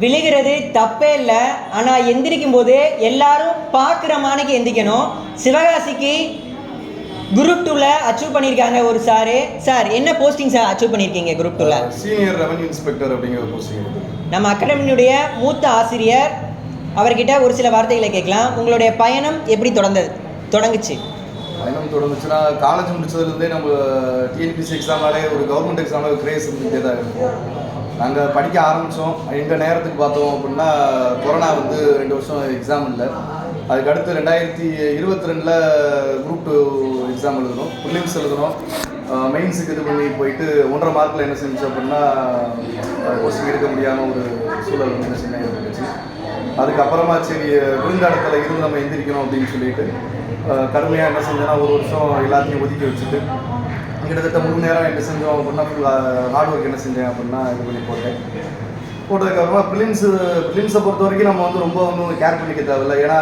விழுகிறது தப்பே இல்லை. ஆனால் எந்திரிக்கும் போது எல்லாரும் பார்க்குற மானைக்கு எந்திரிக்கணும் சிவகாசிக்கு குரூப் டூவில் அச்சீவ் பண்ணியிருக்காங்க ஒரு சாரு. சார் என்ன போஸ்டிங் சார் அச்சீவ் பண்ணியிருக்கீங்க குரூப் டூவில் சீனியர் ரெவன்யூ இன்ஸ்பெக்டர் அப்படிங்கிற போஸ்டிங் நம்ம அகாடமியினுடைய மூத்த ஆசிரியர் அவர்கிட்ட ஒரு சில வார்த்தைகளை கேட்கலாம். உங்களுடைய பயணம் எப்படி தொடர்ந்தது? தொடங்குச்சு. பயணம் தொடர்ந்துச்சுன்னா காலேஜ் முடிச்சதுலேருந்தே நம்ம டிஎன்பிசி எக்ஸாம்னாலே ஒரு கவர்மெண்ட் எக்ஸாமில் கிரேஸ் இருந்துகிட்டே தான் இருக்கும். நாங்கள் படிக்க ஆரம்பித்தோம் எங்கள் நேரத்துக்கு பார்த்தோம் அப்படின்னா கொரோனா வந்து ரெண்டு வருஷம் எக்ஸாம் இல்லை. அதுக்கடுத்து ரெண்டாயிரத்தி இருபத்தி ரெண்டில் குரூப் டூ எக்ஸாம் எழுதணும் ப்ரிலிம்ஸ் எழுதணும் மெயின்ஸுக்கு இது பண்ணி போயிட்டு ஒன்றரை மார்க்கில் என்ன செஞ்சு அப்படின்னா போஸ்டிங் எடுக்க முடியாமல் ஒரு சூழல் வந்து என்ன செஞ்சு இருந்துச்சு அதுக்கப்புறமா சரி விருந்தாடத்தில் இருந்து நம்ம எந்திரிக்கணும் அப்படின்னு சொல்லிட்டு கடுமையாக என்ன செஞ்சேன்னா ஒரு வருஷம் எல்லாத்தையும் ஒதுக்கி வச்சுட்டு கிட்டத்தட்ட மூணு நேரம் என்ன செஞ்சோம். அப்படின்னா ஃபுல் ஹார்ட் ஒர்க் என்ன செஞ்சேன் அப்படின்னா இது பண்ணி போட்டேன். போட்டதுக்கப்புறமா ஃபிலிம்ஸு ஃபிலிம்ஸை பொறுத்த வரைக்கும் நம்ம வந்து ரொம்ப ஒன்றும் கேர் பண்ணிக்க தேவையில்ல. ஏன்னா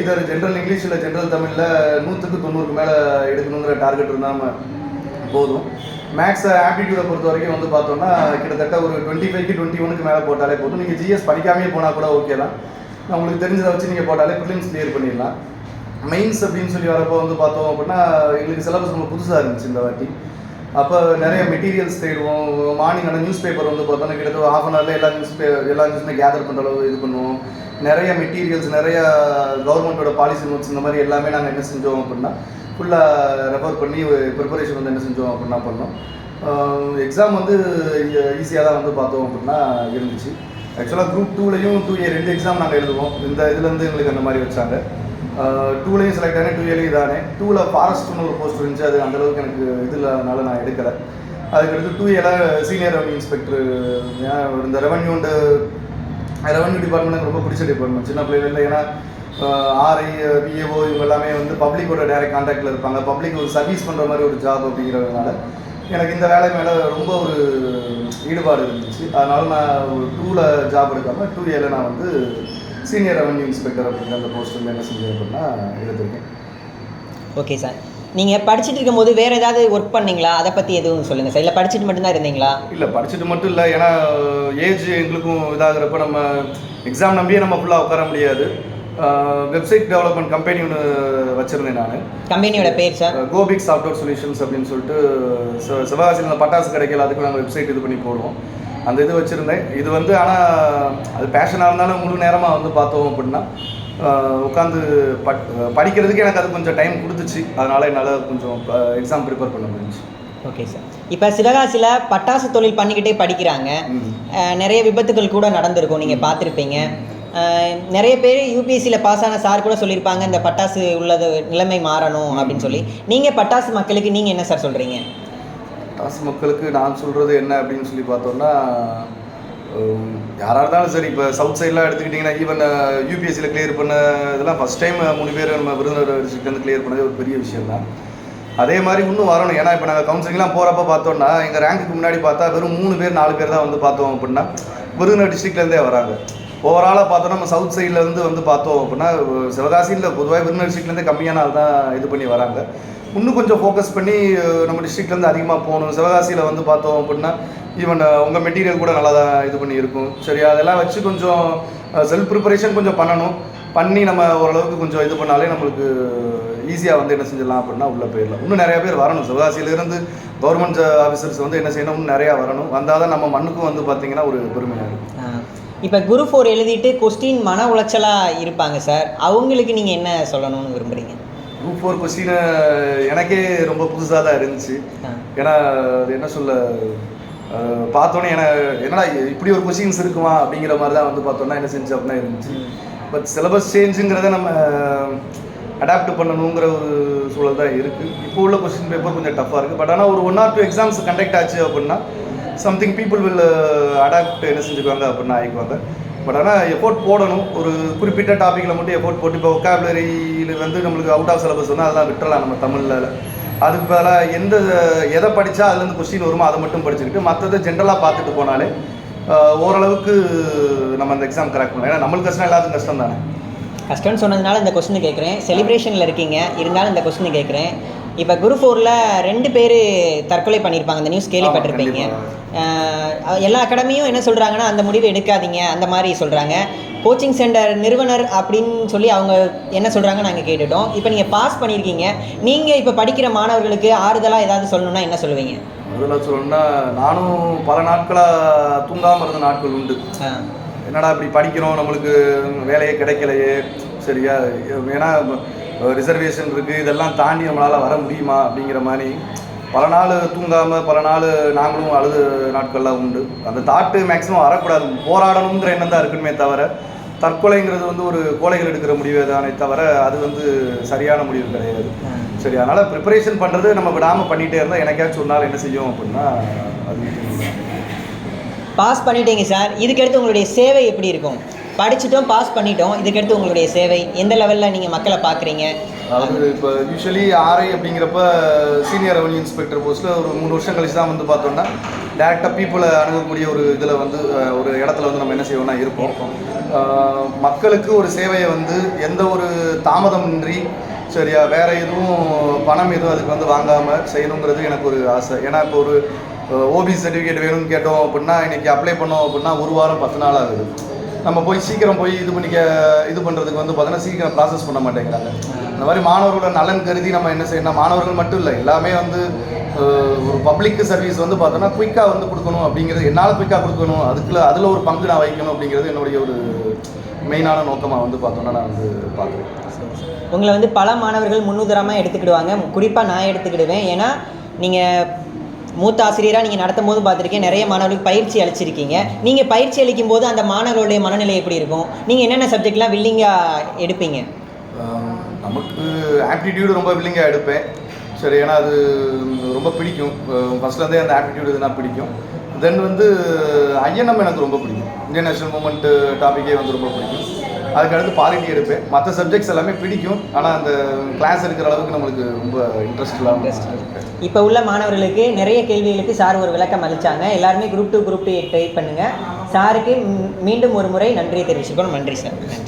இதர் ஜென்ரல் இங்கிலீஷ் இல்லை ஜென்ரல் தமிழில் நூற்றுக்கு தொண்ணூறுக்கு மேலே எடுக்கணுங்கிற டார்கெட் இருந்தால் நம்ம போதும் மேக்ஸ் ஆப்டிடியூடை பொறுத்த வரைக்கும் வந்து பார்த்தோம்னா கிட்டத்தட்ட ஒரு டுவெண்ட்டி ஃபைவ்க்கு டுவெண்ட்டி ஒனுக்கு மேலே போட்டாலே போதும். நீங்கள் ஜிஎஸ் படிக்காமே போனால் கூட ஓகே தான். உங்களுக்கு தெரிஞ்சதை வச்சு நீங்கள் போட்டாலே ப்ரிலிம்ஸ் கிளியர் பண்ணிடலாம். மெயின்ஸ் அப்படின்னு சொல்லி வரப்போ வந்து பார்த்தோம் அப்படின்னா எங்களுக்கு சிலபஸ் ரொம்ப புதுசாக இருந்துச்சு இந்த வாட்டி. அப்போ நிறைய மெட்டீரியல்ஸ் தேடுவோம். மார்னிங் ஆனால் நியூஸ் பேப்பர் வந்து பார்த்தோன்னா கிட்டத்தட்ட ஹாஃப் அன் ஹவரில் எல்லா நியூஸ் பே எல்லா நியூஸுமே கேதர் பண்ணுற அளவு இது பண்ணுவோம். நிறைய மெட்டீரியல்ஸ் நிறைய கவர்மெண்ட்டோட பாலிசி நோட்ஸ் இந்த மாதிரி எல்லாமே நாங்கள் என்ன செஞ்சோம் அப்படின்னா ஃபுல்லாக ரெஃபர் பண்ணி ப்ரிப்பரேஷன் வந்து என்ன செஞ்சோம் அப்படின்னா பண்ணோம். எக்ஸாம் வந்து ஈஸியாக தான் வந்து பார்த்தோம் அப்படின்னா இருந்துச்சு. ஆக்சுவலாக குரூப் டூலையும் டூ இயர் ரெண்டு எக்ஸாம் நாங்கள் எழுதுவோம். இந்த இதுலேருந்து எங்களுக்கு அந்த மாதிரி வச்சாங்க. டூலையும் செலக்ட் ஆனேன் டூ ஏலையும் இதானே டூவில் ஃபாரஸ்ட்னு ஒரு போஸ்ட் இருந்துச்சு அது அந்தளவுக்கு எனக்கு இது இல்லாதனால நான் எடுக்கலை. அதுக்கடுத்து டூ ஏல சீனியர் ரெவன்யூ இன்ஸ்பெக்டர் இந்த ரெவன்யூண்டு ரெவன்யூ டிபார்ட்மெண்ட் எனக்கு ரொம்ப பிடிச்ச டிபார்ட்மெண்ட் சின்ன பிள்ளைகள் ஏன்னா ஆர்ஐ பிஏஓ இவங்க எல்லாமே வந்து பப்ளிக்கோட டைரக்ட் கான்டாக்டில் இருப்பாங்க. பப்ளிக் ஒரு சர்வீஸ் பண்ணுற மாதிரி ஒரு ஜாப் அப்படிங்கிறதுனால எனக்கு இந்த வேலை மேலே ரொம்ப ஒரு ஈடுபாடு இருந்துச்சு. அதனால நான் ஒரு டூவில் ஜாப் எடுக்காமல் டூ ஏல நான் வந்து சீனியர் ரெவன்யூ இன்ஸ்பெக்டர் அப்படிங்கிற அந்த போஸ்ட் வந்து என்ன செஞ்சேன் அப்படின்னா எடுத்திருக்கேன் ஓகே சார் நீங்கள் படிச்சுட்டு இருக்கும்போது வேறு ஏதாவது ஒர்க் பண்ணீங்களா? அதை பற்றி எதுவும் சொல்லுங்கள் சார் இல்லை படிச்சுட்டு மட்டும்தான் இருந்தீங்களா? இல்லை படிச்சுட்டு மட்டும் இல்லை. ஏன்னா ஏஜ் எங்களுக்கும் இதாகிறப்ப நம்ம எக்ஸாம் நம்பியே நம்ம ஃபுல்லாக உட்கார முடியாது. வெப்சைட் டெவலப்மெண்ட் கம்பெனி ஒன்று வச்சுருந்தேன் நான். கம்பெனியோட பேர் சார் கோபிக் சாஃப்ட்வேர் சொல்யூஷன்ஸ் அப்படின்னு சொல்லிட்டு சிவ- சிவகாசியில் பட்டாசு கிடைக்கல அதுக்கு நாங்கள் வெப்சைட் இது பண்ணி போடுவோம். அந்த இது வச்சுருந்தேன். இது வந்து ஆனால் அது பேஷனாக இருந்தாலும் முழு நேரமாக வந்து பார்த்தோம் அப்படின்னா உட்காந்து பட் படிக்கிறதுக்கு எனக்கு அது கொஞ்சம் டைம் கொடுத்துச்சு. அதனால் என்னால் கொஞ்சம் எக்ஸாம் ப்ரிப்பேர் பண்ண முடிஞ்சுச்சு. ஓகே சார் இப்போ சிவகாசியில் பட்டாசு தொழில் பண்ணிக்கிட்டே படிக்கிறாங்க. நிறைய விபத்துகள் கூட நடந்திருக்கும். நீங்கள் பார்த்துருப்பீங்க. நிறைய பேர் யூபிஎஸ்சியில் பாஸ் ஆன சார் கூட சொல்லியிருப்பாங்க இந்த பட்டாசு உள்ளது நிலைமை மாறணும் அப்படின்னு சொல்லி. நீங்கள் பட்டாசு மக்களுக்கு நீங்கள் என்ன சார் சொல்கிறீங்க டாஸ் மக்களுக்கு நான் சொல்கிறது என்ன அப்படின்னு சொல்லி பார்த்தோம்னா யாராக இருந்தாலும் சரி இப்போ சவுத் சைட்லாம் எடுத்துக்கிட்டிங்கன்னா ஈவன் யூபிஎஸ்சியில் கிளியர் பண்ண இதெல்லாம் ஃபஸ்ட் டைம் மூணு பேர் நம்ம விருதுநகர் டிஸ்ட்ரிக்ட்லேருந்து கிளியர் பண்ணதே ஒரு பெரிய விஷயம் தான் அதே மாதிரி இன்னும் வரணும். ஏன்னா இப்போ நாங்கள் கவுன்சிலிங்லாம் போகிறப்ப பார்த்தோம்னா எங்கள் ரேங்க்குக்கு முன்னாடி பார்த்தா வெறும் மூணு பேர் நாலு பேர் தான் வந்து பார்த்தோம் அப்படின்னா விருதுநகர் டிஸ்ட்ரிக்ட்லேருந்தே வராங்க. ஓவராலாக பார்த்தோம்னா நம்ம சவுத் சைடில் இருந்து வந்து பார்த்தோம் அப்படின்னா சிவகாசியில் பொதுவாக விருதுநகர் டிஸ்ட்ரிக்ட்லேருந்து கம்மியான ஆள் தான் இது பண்ணி வராங்க. இன்னும் கொஞ்சம் ஃபோக்கஸ் பண்ணி நம்ம டிஸ்ட்ரிக்ட்லேருந்து அதிகமாக போகணும். சிவகாசியில் வந்து பார்த்தோம் அப்படின்னா ஈவன் உங்கள் மெட்டீரியல் கூட நல்லா தான் இது பண்ணி இருக்கும் சரி அதெல்லாம் வச்சு கொஞ்சம் செல்ஃப் ப்ரிப்பரேஷன் கொஞ்சம் பண்ணணும். பண்ணி நம்ம ஓரளவுக்கு கொஞ்சம் இது பண்ணாலே நம்மளுக்கு ஈஸியாக வந்து என்ன செஞ்சிடலாம் அப்படின்னா உள்ளே போயிடலாம். இன்னும் நிறைய பேர் வரணும். சிவகாசியிலேருந்து கவர்மெண்ட் ஆஃபீஸர்ஸ் வந்து என்ன செய்யணும் இன்னும் நிறையா வரணும். வந்தால் தான் நம்ம மண்ணுக்கும் வந்து பார்த்தீங்கன்னா ஒரு பெருமையாக இருக்கும். இப்போ குரு ஃபோர் எழுதிட்டு கொஸ்டின் மன உளைச்சலாக இருப்பாங்க சார். அவங்களுக்கு நீங்கள் என்ன சொல்லணும்னு விரும்புகிறீங்க குரூப் ஃபோர் கொஸ்டின் எனக்கே ரொம்ப புதுசாக தான் இருந்துச்சு. ஏன்னா அது என்ன சொல்ல பார்த்தோன்னே என என்னடா இப்படி ஒரு கொஸ்டின்ஸ் இருக்குமா? அப்படிங்கிற மாதிரி தான் வந்து பார்த்தோன்னா என்ன செஞ்சு அப்படின்னா இருந்துச்சு. பட் சிலபஸ் சேஞ்சுங்கிறத நம்ம அடாப்ட் பண்ணணுங்கிற ஒரு சூழல் தான் இருக்குது இப்போ உள்ள கொஸ்டின் பேப்பர் கொஞ்சம் டஃப்பாக இருக்குது பட் ஆனால் ஒரு one or two exams conduct ஆச்சு அப்படின்னா சம்திங் பீப்புள் வில் அடாப்ட் என்ன செஞ்சுக்குவாங்க அப்படின்னா ஆயிக்குவாங்க. பட் ஆனால் எஃபோர்ட் போடணும். ஒரு குறிப்பிட்ட டாப்பிக்கில் மட்டும் எஃபோர்ட் போட்டு இப்போ ஒக்காபுலரியில் வந்து நம்மளுக்கு அவுட் ஆஃப் சிலபஸ் வந்து அதெல்லாம் விட்டுறலாம் நம்ம தமிழில். அதுக்கு பதிலாக எந்த எதை படித்தா அதுலேருந்து கொஸ்டின் வருமோ அதை மட்டும் படிச்சுக்கிட்டு மற்றதை ஜென்ரலாக பார்த்துட்டு போனாலே ஓரளவுக்கு நம்ம அந்த எக்ஸாம் கரெக்ட் பண்ணலாம். ஏன்னா நம்மளுக்கு கஷ்டம் எல்லாத்துக்கும் கஷ்டம் தானே கஷ்டம்னு சொன்னதுனால இந்த கொஸ்டின் கேட்குறேன். செலிப்ரேஷனில் இருக்கீங்க. இருந்தாலும் இந்த கொஸ்டின் கேட்குறேன். இப்போ குரு ஃபோரில் ரெண்டு பேர் தற்கொலை பண்ணியிருப்பாங்க அந்த நியூஸ் கேள்விப்பட்டிருப்பீங்க. எல்லா அகாடமியும் என்ன சொல்கிறாங்கன்னா அந்த முடிவு எடுக்காதீங்க அந்த மாதிரி சொல்கிறாங்க கோச்சிங் சென்டர் நிறுவனர் அப்படின்னு சொல்லி அவங்க என்ன சொல்கிறாங்க நாங்கள் கேட்டுட்டோம். இப்போ நீங்கள் பாஸ் பண்ணியிருக்கீங்க நீங்கள் இப்போ படிக்கிற மாணவர்களுக்கு ஆறுதலாக ஏதாவது சொல்லணும்னா என்ன சொல்லுவீங்க? அதில் சொல்லணும்னா நானும் பல நாட்களாக தூங்காமல் இருந்த நாட்கள் உண்டு. என்னடா இப்படி படிக்கிறோம் நம்மளுக்கு வேலையே கிடைக்கலையே. சரியா? ஏன்னா ரிசர்வேஷன் இருக்குது இதெல்லாம் தாண்டி நம்மளால் வர முடியுமா அப்படிங்கிற மாதிரி பல நாள் தூங்காமல் பல நாள் நாங்களும் அழுது நாட்கள்லாம் உண்டு. அந்த தாட்டு மேக்ஸிமம் வரக்கூடாது. போராடணுங்கிற எண்ணம் தான் இருக்குமே தவிர தற்கொலைங்கிறது வந்து ஒரு கோழைகள் எடுக்கிற முடிவே தானே தவிர அது வந்து சரியான முடிவு கிடையாது. சரி அதனால் ப்ரிப்பரேஷன் பண்ணுறது நம்ம விடாமல் பண்ணிகிட்டே இருந்தால் எனக்காச்சும் ஒரு நாள் என்ன செய்யும் அப்படின்னா அது பாஸ் பண்ணிட்டீங்க சார். இதுக்கடுத்து உங்களுடைய சேவை எப்படி இருக்கும்? படிச்சுட்டோம் பாஸ் பண்ணிட்டோம். இதுக்கடுத்து உங்களுடைய சேவை. எந்த லெவலில் நீங்கள் மக்களை பார்க்குறீங்க? அதாவது இப்போ யூஸ்வலி ஆர்ஐ அப்படிங்கிறப்ப சீனியர் ரெவன்யூ இன்ஸ்பெக்டர் போஸ்ட்டில் ஒரு மூணு வருஷம் கழிச்சு தான் வந்து பார்த்தோம்னா டேரெக்டாக பீப்புளை அணுகக்கூடிய ஒரு இதில் வந்து ஒரு இடத்துல வந்து நம்ம என்ன செய்வோம்னா இருப்போம். மக்களுக்கு ஒரு சேவையை வந்து எந்த ஒரு தாமதமின்றி சரியா வேறு எதுவும் பணம் எதுவும் அதுக்கு வந்து வாங்காமல் செய்யணுங்கிறது எனக்கு ஒரு ஆசை. ஏன்னா இப்போ ஒரு ஓபி சர்டிஃபிகேட் வேணும்னு கேட்டோம் அப்படின்னா இன்றைக்கி அப்ளை பண்ணோம் அப்படின்னா ஒரு வாரம் பத்து நாள் ஆகுது. நம்ம போய் சீக்கிரம் போய் இது பண்ணிக்க இது பண்ணுறதுக்கு வந்து பார்த்தோன்னா சீக்கிரம் ப்ராசஸ் பண்ண மாட்டேங்கிறாங்க. இந்த மாதிரி மாணவர்களோட நலன் கருதி நம்ம என்ன செய்யணும்? மாணவர்கள் மட்டும் இல்லை எல்லாமே வந்து ஒரு பப்ளிக் சர்வீஸ் வந்து பார்த்தோன்னா குயிக்காக வந்து கொடுக்கணும் அப்படிங்கிறது என்னால் குயிக்காக கொடுக்கணும் அதுக்குள்ள அதில் ஒரு பங்கு நான் வைக்கணும் அப்படிங்கிறது என்னுடைய ஒரு மெயினான நோக்கமாக வந்து பார்த்தோன்னா நான் வந்து பார்க்குறேன் உங்களை வந்து பல மாணவர்கள் முன்னுதாரமாக எடுத்துக்கிடுவாங்க. குறிப்பாக நான் எடுத்துக்கிடுவேன். ஏன்னா நீங்கள் மூத்த ஆசிரியராக நீங்கள் நடத்தும் போது பார்த்துருக்கேன். நிறைய மாணவர்களுக்கு பயிற்சி அளிச்சிருக்கீங்க. நீங்கள் பயிற்சி அளிக்கும் போது அந்த மாணவர்களுடைய மனநிலை எப்படி இருக்கும்? நீங்கள் என்னென்ன சப்ஜெக்ட்லாம் வில்லிங்காக எடுப்பீங்க? நமக்கு ஆப்டிடியூடு ரொம்ப வில்லிங்காக எடுப்பேன். சரி ஏன்னா அது ரொம்ப பிடிக்கும். ஃபஸ்ட்லேருந்தே அந்த ஆப்டிடியூடு இதுனா பிடிக்கும். தென் வந்து ஐஎன்எம் எனக்கு ரொம்ப பிடிக்கும். இந்தியன் நேஷனல் மூமெண்ட் டாப்பிக்கே வந்து ரொம்ப பிடிக்கும். அதுக்கடுத்து பாலிட்டி எடுப்பேன். மற்ற சப்ஜெக்ட்ஸ் எல்லாமே பிடிக்கும். ஆனால் அந்த கிளாஸ் எடுக்கிற அளவுக்கு நம்மளுக்கு ரொம்ப இன்ட்ரெஸ்ட் இல்லாமல் இப்போ உள்ள மாணவர்களுக்கு நிறைய கேள்விகளுக்கு சார் ஒரு விளக்கம் அளித்தாங்க எல்லாருமே group two group two try பண்ணுங்கள் சாருக்கு மீண்டும் ஒரு முறை நன்றியை தெரிவிச்சுக்கணும். நன்றி சார் நன்றி.